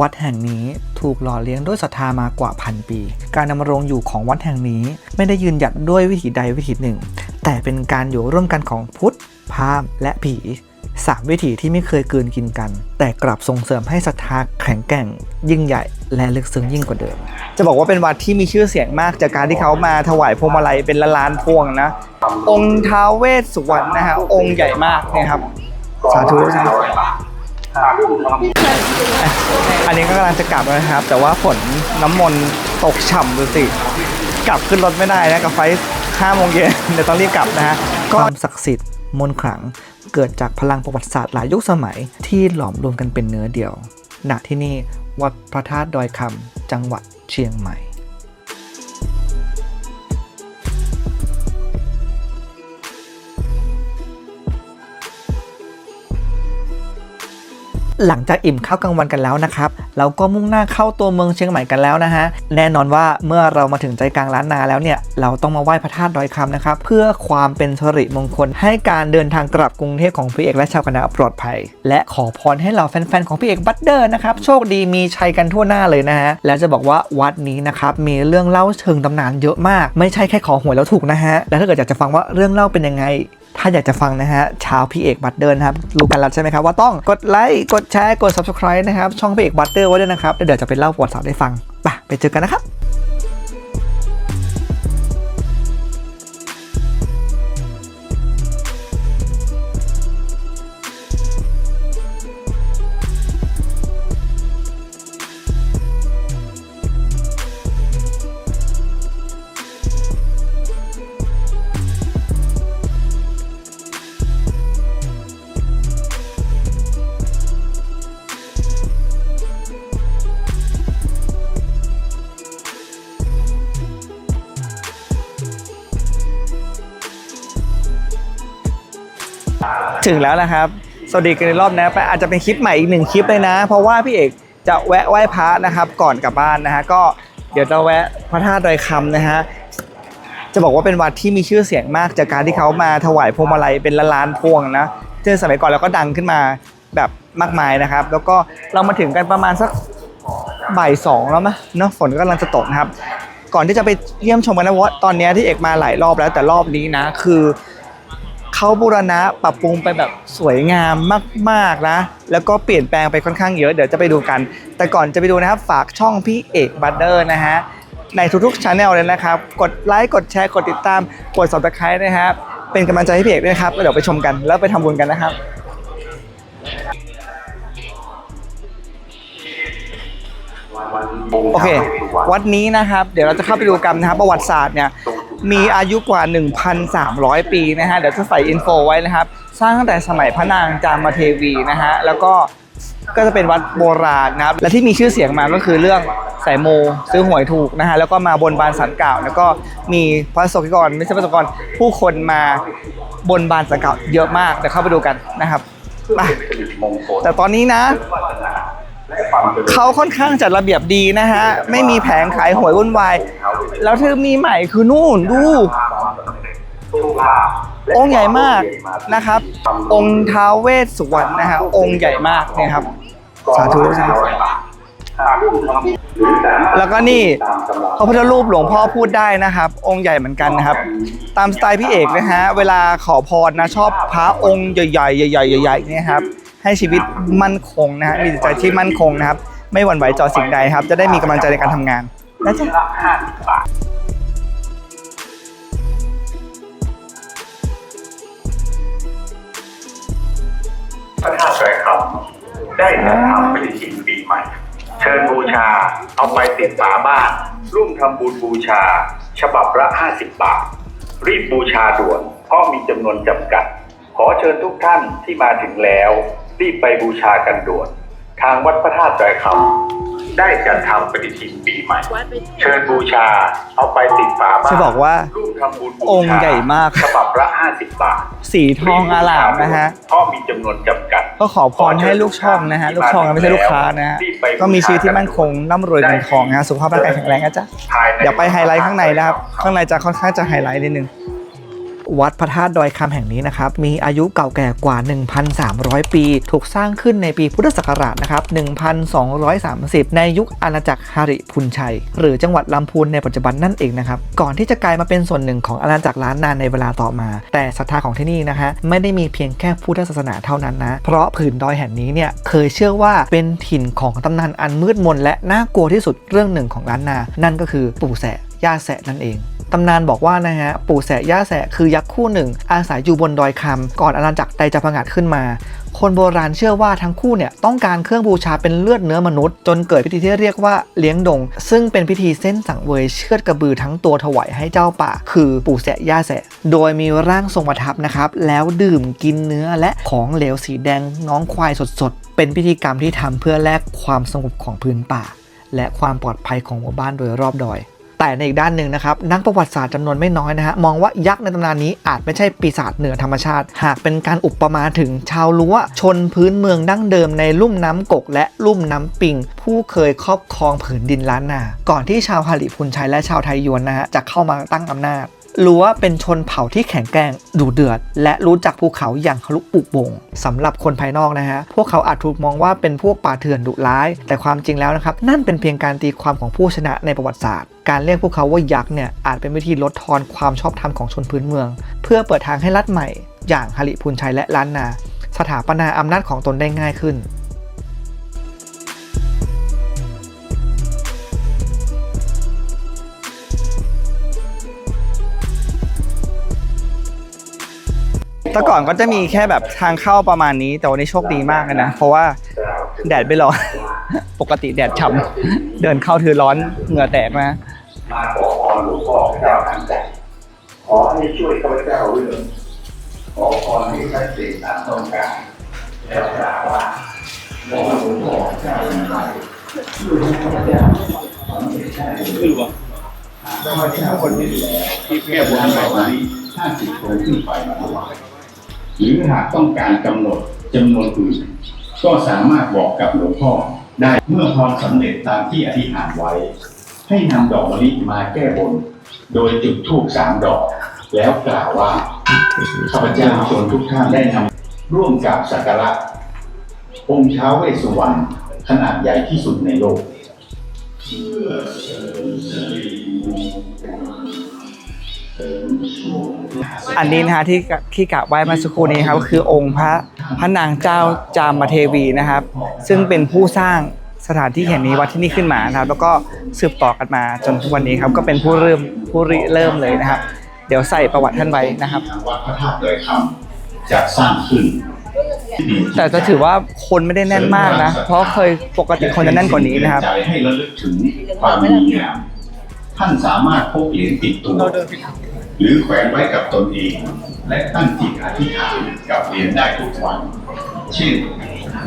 วัดแห่งนี้ถูกหล่อเลี้ยงด้วยศรัทธามากว่าพันปี การดำรงอยู่ของวัดแห่งนี้ไม่ได้ยืนหยัดด้วยวิถีใดวิถีหนึ่ง แต่เป็นการอยู่ร่วมกันของพุทธ พราหมณ์ และผีสามวิถีที่ไม่เคยกลืนกินกัน แต่กลับส่งเสริมให้ศรัทธาแข็งแกร่ง ยิ่งใหญ่ และลึกซึ้งยิ่งกว่าเดิม จะบอกว่าเป็นวัดที่มีชื่อเสียงมากจากการที่เขามาถวายพวงมาลัยเป็นละล้านพวงนะ องค์ท้าวเวสสุวรรณนะฮะองค์ใหญ่มากนะครับ สาธุสาธุ อันนี้ก็กำลังจะกลับแล้วนะครับ แต่ว่าฝนน้ำมนต์ตกฉ่ำดูสิ กลับขึ้นรถไม่ได้นะกับไฟห้าโมงเย็นเดี๋ยวต้องรีบกลับนะฮะความศักดิ์สิทธิ์มนต์ขลังเกิดจากพลังประวัติศาสตร์หลายยุคสมัยที่หลอมรวมกันเป็นเนื้อเดียว ณ ที่นี่วัดพระธาตุดอยคำจังหวัดเชียงใหม่ หลังจากอิ่มข้าวกลางวันกันแล้วนะครับเราก็มุ่งหน้าเข้าตัวเมืองเชียงใหม่กันแล้วนะฮะแน่นอนว่าเมื่อเรามาถึงใจกลางล้านนาแล้วเนี่ยเราต้องมาไหว้พระธาตุดอยคำนะครับเพื่อความเป็นสิริมงคล ให้การเดินทางกลับกรุงเทพของพี่เอกและชาวคณะปลอดภัย และขอพรให้เราแฟนๆของพี่เอกบัตเดอร์นะครับโชคดีมีชัยกันทั่วหน้าเลยนะฮะและจะบอกว่าวัดนี้นะครับมีเรื่องเล่าเชิงตำนานเยอะมาก ไม่ใช่แค่ขอหวยแล้วถูกนะฮะและถ้าเกิดอยากจะฟังว่าเรื่องเล่าเป็นยังไง ถ้าอยากจะฟังนะฮะชาวพี่เอกบัตเดอร์นะครับรู้กันแล้วใช่ไหมครับว่าต้องกดไลค์กดแชร์กด subscribe นะครับช่องพี่เอกบัตเดอร์ไว้ด้วยนะครับเดี๋ยวจะไปเล่าประวัติศาสตร์ให้ฟังไปไปเจอกันนะครับ ถึงแล้วนะครับ สวัสดีกันในรอบนะไปอาจจะเป็นคลิปใหม่อีกหนึ่งคลิปเลยนะ เพราะว่าพี่เอกจะแวะไหว้พระนะครับ ก่อนกลับบ้านนะฮะก็เดี๋ยวจะแวะพระธาตุดอยคำนะฮะจะบอกว่าเป็นวัดที่มีชื่อเสียงมากจากการที่เขามาถวายพวงมาลัยเป็นละล้านพวงนะซึ่งสมัยก่อนเราก็ดังขึ้นมาแบบมากมายนะครับ แล้วก็เรามาถึงกันประมาณสักบ่ายสองแล้วมั้ยเนาะฝนก็กำลังจะตกนะครับ ก่อนที่จะไปเยี่ยมชมกันนะเพราะว่าตอนนี้ที่เอกมาหลายรอบแล้วแต่รอบนี้นะ คือ เขาบูรณะปรับปรุงไปแบบสวยงามมากๆนะ แล้วก็เปลี่ยนแปลงไปค่อนข้างเยอะเดี๋ยวจะไปดูกัน แต่ก่อนจะไปดูนะครับฝากช่องพี่เอกบัตเดอร์นะฮะในทุกๆช anel เลยนะครับ กดไลค์กดแชร์กดติดตามกด subscribe นะครับเป็นกำลังใจให้พี่เอกด้วยครับแล้วเดี๋ยวไปชมกันแล้วไปทำบุญกันนะครับโอเค วัดนี้นะครับ เดี๋ยวเราจะเข้าไปดูกันนะครับ ประวัติศาสตร์เนี่ย มีอายุกว่า 1,300 ปีนะฮะ เดี๋ยวจะใส่อินโฟไว้นะครับ สร้างตั้งแต่สมัยพระนางจามเทวีนะฮะ แล้วก็ก็จะเป็นวัดโบราณนะครับ และที่มีชื่อเสียงมาก็คือเรื่องสายโมซื้อหวยถูกนะฮะ แล้วก็มาบนบานสันกล่าว แล้วก็มีพระสงฆ์นิกรไม่ใช่พระสงฆ์นิกรผู้คนมาบนบานสันกล่าวเยอะมาก เดี๋ยวเข้าไปดูกันนะครับไปแต่ตอนนี้นะ เขาค่อนข้างจัดระเบียบดีนะฮะ ไม่มีแผงขายหวยวุ่นวาย แล้วที่มีใหม่คือนู่นดูองค์ใหญ่มากนะครับ องค์ท้าวเวสสุวรรณนะฮะองค์ใหญ่มากเนี่ยครับ สาธุสาธุแล้วก็นี่พระพุทธรูปหลวงพ่อพูดได้นะครับ องค์ใหญ่เหมือนกันนะครับ ตามสไตล์พี่เอกนะฮะเวลาขอพรนะชอบพระองค์ใหญ่ๆใหญ่ๆใหญ่ๆเนี่ยครับ ให้ชีวิตมั่นคงนะฮะมีจิตใจที่มั่นคงนะครับ ไม่หวั่นไหวต่อสิ่งใดครับ จะได้มีกำลังใจในการทำงานนะจ๊ะพระธาตุแสงคำได้จัดทำปฏิทินปีใหม่ เชิญบูชาเอาไปติดฝาบ้าน ร่วมทำบุญบูชา ฉบับละ 50 บาท รีบบูชาด่วนเพราะมีจำนวนจำกัด ขอเชิญทุกท่านที่มาถึงแล้ว รีบไปบูชากันด่วน ทางวัดพระธาตุแสงคำได้จัดทำปฏิทินปีใหม่ เชิญบูชาเอาไปติดฝาบ้านจะบอกว่าร่วมทำบุญบูชาองค์ใหญ่มาก ฉบับละ 50 บาทสีทองอลามนะฮะเพราะมีจำนวนจำกัด ก็ขอพรให้ลูกช่องนะฮะ ลูกช่องนะไม่ใช่ลูกค้านะฮะ ก็มีชีวิตที่มั่นคงร่ำรวยเงินทองนะฮะสุขภาพร่างกายแข็งแรงนะจ๊ะเดี๋ยวไปไฮไลท์ข้างในนะครับ ข้างในจะค่อนข้างจะไฮไลท์นิดนึง วัดพระธาตุดอยคำแห่งนี้นะครับมีอายุเก่าแก่กว่า 1,300 ปี ถูกสร้างขึ้นในปีพุทธศักราชนะครับ1,230 ในยุคอาณาจักรฮาริพุนชัย หรือจังหวัดลำพูนในปัจจุบันนั่นเองนะครับก่อนที่จะกลายมาเป็นส่วนหนึ่งของอาณาจักรล้านนาในเวลาต่อมา แต่ศรัทธาของที่นี่นะฮะไม่ได้มีเพียงแค่พุทธศาสนาเท่านั้นนะเพราะผืนดอยแห่งนี้เนี่ยเคยเชื่อว่าเป็นถิ่นของตำนานอันมืดมนและน่ากลัวที่สุดเรื่องหนึ่งของล้านนา นั่นก็คือปู่แสย่าแสะนั่นเอง ตำนานบอกว่านะฮะปู่แสะย่าแสะคือยักษ์คู่หนึ่ง อาศัยอยู่บนดอยคำก่อนอาณาจักรใดจะผงัดขึ้นมา คนโบราณเชื่อว่าทั้งคู่เนี่ยต้องการเครื่องบูชาเป็นเลือดเนื้อมนุษย์ จนเกิดพิธีที่เรียกว่าเลี้ยงดง ซึ่งเป็นพิธีเส้นสังเวยเชือดกระบือทั้งตัวถวายให้เจ้าป่า คือปู่แสะย่าแสะ โดยมีร่างทรงประทับนะครับแล้วดื่มกินเนื้อและของเหลวสีแดงน้องควายสดๆ เป็นพิธีกรรมที่ทำเพื่อแลกความสงบของพื้นป่า และความปลอดภัยของหมู่บ้านโดยรอบดอย แต่ในอีกด้านหนึ่งนะครับนักประวัติศาสตร์จำนวนไม่น้อยนะฮะมองว่ายักษ์ในตำนานนี้อาจไม่ใช่ปีศาจเหนือธรรมชาติ หากเป็นการอุปมาถึงชาวลัวชนพื้นเมืองดั้งเดิมในลุ่มน้ำกก และลุ่มน้ำปิง ผู้เคยครอบครองผืนดินล้านนาก่อนที่ชาวฮาริพุนชัยและชาวไทยยวนนะฮะจะเข้ามาตั้งอำนาจ ลัวเป็นชนเผ่าที่แข็งแกร่งดุเดือด และรู้จักภูเขาอย่างทะลุปุกโป่งสำหรับคนภายนอกนะฮะ พวกเขาอาจถูกมองว่าเป็นพวกป่าเถื่อนดุร้าย แต่ความจริงแล้วนะครับ นั่นเป็นเพียงการตีความของผู้ชนะในประวัติศาสตร์ การเรียกพวกเขาว่ายักษ์เนี่ยอาจเป็นวิธีลดทอนความชอบธรรมของชนพื้นเมือง เพื่อเปิดทางให้รัฐใหม่ อย่างฮาริพูนชัยและล้านนา สถาปนาอำนาจของตนได้ง่ายขึ้น แต่ก่อนก็จะมีแค่แบบทางเข้าประมาณนี้ แต่วันนี้โชคดีมากเลยนะ เพราะว่าแดดไม่ร้อน ปกติแดดฉ่ำเดินเข้าถือร้อนเหงื่อแตกมามาขอพรหลวงพ่อเจ้าทันใจขอให้ช่วยข้าพเจ้าเรื่องขอพรให้ชัดเจนตามต้องการแล้วกล่าวว่าขอหลวงพ่อเจ้าทันใจช่วยให้ข้าพเจ้าสำเร็จได้คือว่าข้าพเจ้าคนนี้แล้วที่แก้บนไปนี้ห้าสิบคนขึ้นไปมาถวาย หรือหากต้องการกำหนดจำนวนอื่นก็สามารถบอกกับหลวงพ่อได้เมื่อพรสำเร็จตามที่อธิษฐานไว้ ให้นำดอกมะลิมาแก้บน โดยจุดธูปสามดอก แล้วกล่าวว่าข้าพเจ้าชนทุกท่านได้นำร่วมกับสักการะองค์เช้าเวสสุวรรณขนาดใหญ่ที่สุดในโลก อันนี้นะฮะที่ที่กราบไหว้เมาสักครู่นี้ครับก็คือองค์พระพระนางเจ้าจามเทวีนะครับ ซึ่งเป็นผู้สร้างสถานที่แห่งนี้วัดที่นี่ขึ้นมานะครับ แล้วก็สืบต่อกันมาจนทุกวันนี้ครับก็เป็นผู้เริ่มผู้ริเริ่มเลยนะครับ เดี๋ยวใส่ประวัติท่านไว้นะครับวัดพระธาตุดอยคำจะสร้างขึ้น แต่จะถือว่าคนไม่ได้แน่นมากนะ เพราะเคยปกติคนจะแน่นกว่านี้นะครับใจให้ระลึกถึงความดีงามท่านสามารถพกเหรียญติดตัว หรือแขวนไว้กับตนเอง และตั้งจิตอธิษฐานกับเหรียญได้ทุกวัน เช่น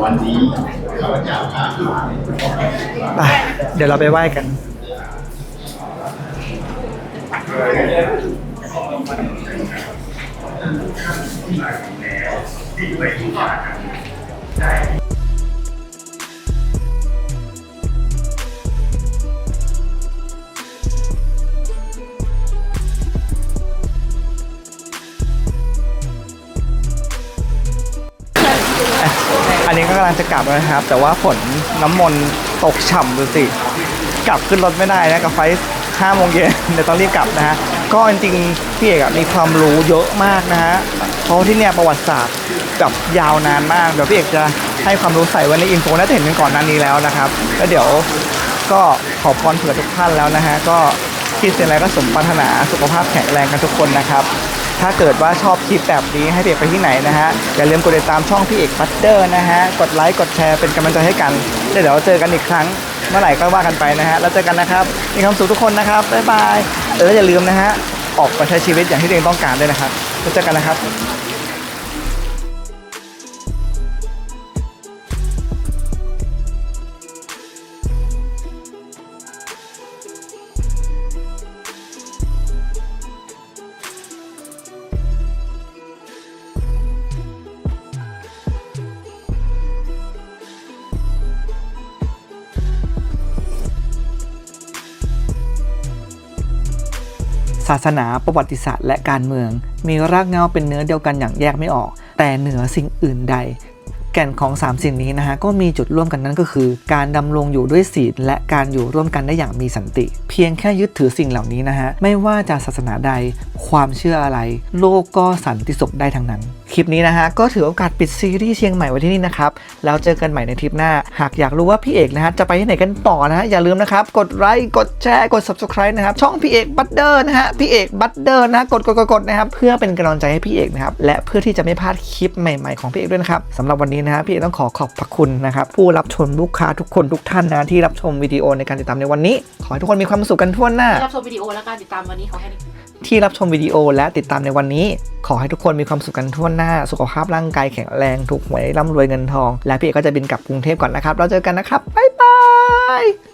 วันนี้ข้าพเจ้าค้าขายไปเดี๋ยวเราไปไหว้กันอันนี้ก็กำ ลังจะกลับนะครับ แต่ว่าฝนน้ำมนต์ตกฉ่ำดูสิ กลับขึ้นรถไม่ได้นะกับไฟห้าโมงเย็นเดี๋ยวต้องรีบกลับนะฮะ ก็จริงๆพี่เอกมีความรู้เยอะมากนะฮะ เพราะที่เนี่ยประวัติศาสตร์กับยาวนานมาก เดี๋ยวพี่เอกจะให้ความรู้ใส่ไว้ในอินโฟน่าจะเห็นกันก่อนหน้านี้แล้วนะครับ แล้วเดี๋ยวก็ขอพรเผื่อทุกท่านแล้วนะฮะ ก็คิดสิ่งอะไรก็สมปรารถนาสุขภาพแข็งแรงกันทุกคนนะครับ ถ้าเกิดว่าชอบคลิปแบบนี้ให้เด็กไปที่ไหนนะฮะ อย่าลืมกดติดตามช่องพี่เอกพัตเตอร์นะฮะ กดไลค์ กดแชร์เป็นกำลังใจให้กันแล้วเดี๋ยวเจอกันอีกครั้ง เมื่อไหร่ก็ว่ากันไปนะฮะ แล้วเจอกันนะครับ มีความสุขทุกคนนะครับ บ๊ายบาย แล้วอย่าลืมนะฮะ ออกไปใช้ชีวิตอย่างที่ตัวเองต้องการด้วยนะครับแล้วเจอกันนะครับ ศาสนาประวัติศาสตร์และการเมือง มีรากเหง้าเป็นเนื้อเดียวกันอย่างแยกไม่ออก แต่เหนือสิ่งอื่นใด แก่นของ 3 สิ่งนี้นะฮะก็มีจุดร่วมกันนั่นก็คือ การดำรงอยู่ด้วยศีลและการอยู่ร่วมกันได้อย่างมีสันติ เพียงแค่ยึดถือสิ่งเหล่านี้นะฮะไม่ว่าจะศาสนาใด ความเชื่ออะไร โลกก็สันติสุขได้ทั้งนั้น คลิปนี้นะฮะก็ถือโอกาสปิดซีรีส์เชียงใหม่ไว้ที่นี่นะครับ แล้วเจอกันใหม่ในทริปหน้า หากอยากรู้ว่าพี่เอกนะฮะจะไปที่ไหนกันต่อนะฮะอย่าลืมนะครับ กดไลค์กดแชร์กด subscribe นะครับ ช่องพี่เอกบัตเดอร์นะฮะพี่เอกบัตเดอร์นะฮะกดกดกดกดนะครับเพื่อเป็นกำลังใจให้พี่เอกนะครับและเพื่อที่จะไม่พลาดคลิปใหม่ๆของพี่เอกด้วยนะครับสำหรับวันนี้นะฮะพี่เอกต้องขอขอบพระคุณนะครับผู้รับชมลูกค้าทุกคนทุกท่านนะที่รับชมวิดีโอในการติดตามในวันนี้ ขอให้ทุกคนมีความสุขกันทั่วหน้า ที่รับชมวิดีโอและการติดตามวันนี้ขอให้ที่รับชมวิดีโอและติดตามในวันนี้ ขอให้ทุกคนมีความสุขกันทั่วหน้าสุขภาพร่างกายแข็งแรงถูกหวยร่ำรวยเงินทอง และพี่เอกก็จะบินกลับกรุงเทพก่อนนะครับเราเจอกันนะครับบ๊ายบาย